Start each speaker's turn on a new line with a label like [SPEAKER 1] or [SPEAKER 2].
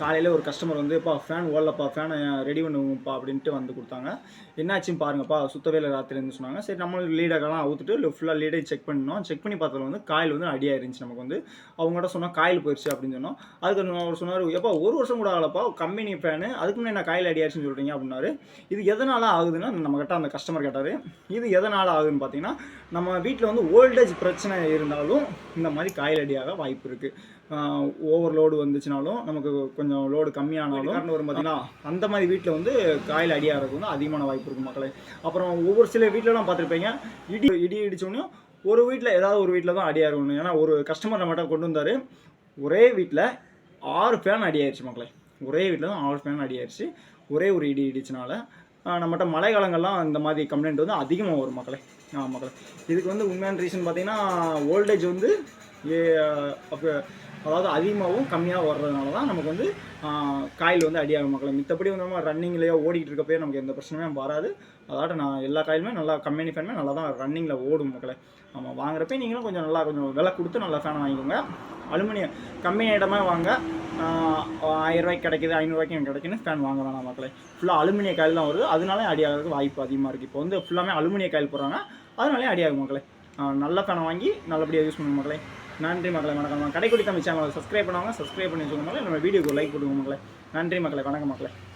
[SPEAKER 1] காலையில் ஒரு கஸ்டமர் வந்து "பா ஃபேன் ஓடலப்பா ஃபேனை ரெடி பண்ணுவோம்ப்பா அப்படின்ட்டு வந்து கொடுத்தாங்க. என்னாச்சுன்னு பாருங்கப்பா சுத்தவே இல்லை ராத்திரின்னு சொன்னாங்க. சரி நம்மளும் லீடரெல்லாம் அவுத்துட்டு ஃபுல்லாக லீடை செக் பண்ணோம் செக் பண்ணி பார்த்ததுல வந்து காயில் வந்து அடியாக இருந்துச்சு நமக்கு வந்து. அவங்ககிட்ட சொன்னால் காயில் போயிடுச்சு அப்படின்னு சொன்னோம். அதுக்கு அவர் சொன்னார் எப்பா ஒரு வருஷம் கூட ஆகலப்பா கம்பெனி ஃபேனு அதுக்கு முன்னாடி நான் காயில் அடியாச்சுன்னு சொல்கிறீங்க அப்படின்னாரு. இது எதனால் ஆகுதுன்னா நம்மக்கிட்ட அந்த கஸ்டமர் கேட்டார் இது எதனால் ஆகுதுன்னு பார்த்தீங்கன்னா நம்ம வீட்டில் வந்து ஓல்டேஜ் பிரச்சனை இருந்தாலும் இந்த மாதிரி காயில் அடியாக வாய்ப்பு இருக்குது ஓவர்லோடு வந்துச்சுனாலும் நமக்கு கொஞ்சம் லோடு கம்மியானாலும் கரண்ட் வரும் பார்த்தீங்கன்னா அந்த மாதிரி வீட்டில் வந்து காயில் அடியாகிறதுக்கு வந்து அதிகமான வாய்ப்பு இருக்குது மக்களே. அப்புறம் ஒவ்வொரு சில வீட்டிலலாம் பார்த்துருப்பீங்க இடி இடி இடிச்சோடனே ஒரு வீட்டில் ஏதாவது ஒரு வீட்டில் தான் அடியாக இருக்கணும் ஏன்னா ஒரு கஸ்டமர் நம்மகிட்ட கொண்டு வந்தார். ஒரே வீட்டில் ஆறு ஃபேன் அடியாயிருச்சு மக்களே. ஒரே வீட்டில் தான் ஆறு ஃபேன் அடியாயிருச்சு ஒரே ஒரு இடி இடிச்சனால நம்மகிட்ட மழை காலங்கள்லாம் இந்த மாதிரி கம்ப்ளைண்ட் வந்து அதிகமாக வரும் மக்களே. மக்களே. இதுக்கு வந்து உண்மையான ரீசன் பார்த்தீங்கன்னா ஓல்டேஜ் வந்து ஏ அதாவது அதிகமாகவும் கம்மியாக வர்றதுனால தான் நமக்கு வந்து காயில் வந்து அடியாகும் மக்களை மித்தபடி வந்து நம்ம ரன்னிங்லேயோ ஓடிக்கிட்டு இருக்கப்போ நமக்கு எந்த பிரச்சனையும் வராது. அதாட்ட நான் எல்லா காயிலுமே நல்லா கம்பெனி ஃபேனுமே நல்லா தான் ரன்னிங்கில் ஓடும் மக்களை. ஆமாம் வாங்குறப்ப நீங்களும் கொஞ்சம் நல்லா கொஞ்சம் விலை கொடுத்து நல்லா ஃபேனை வாங்கிக்கோங்க. அலுமினியம் கம்மியான இடமே வாங்க. ஆயிரரூவாய்க்கு கிடைக்குது ஐநூறுரூவாய்க்கு கிடைக்குன்னு ஃபேன் வாங்க வேணாம் மக்களே. ஃபுல்லாக அலுமினிய காயில் தான் வருது. அதனால அடியாகிறதுக்கு வாய்ப்பு அதிகமாக இருக்குது இப்போ வந்து ஃபுல்லாமே அலுமினிய காயில் போடுறாங்க. அதனாலே அடியாகும் மக்களே. நல்ல ஃபேனை வாங்கி நல்லபடியாக யூஸ் பண்ணுங்க மக்களே. நன்றி மக்களை வணக்கம். கடைக்குடி தமிழ் சேனலை சப்ஸ்கிரைப் பண்ணுவாங்க சப்ஸ்கிரைப் பண்ணி வச்சுக்கோங்க நம்ம வீடியோக்கு லைக் கொடுங்க மக்களை. நன்றி மக்களை வணக்கம் மக்களை.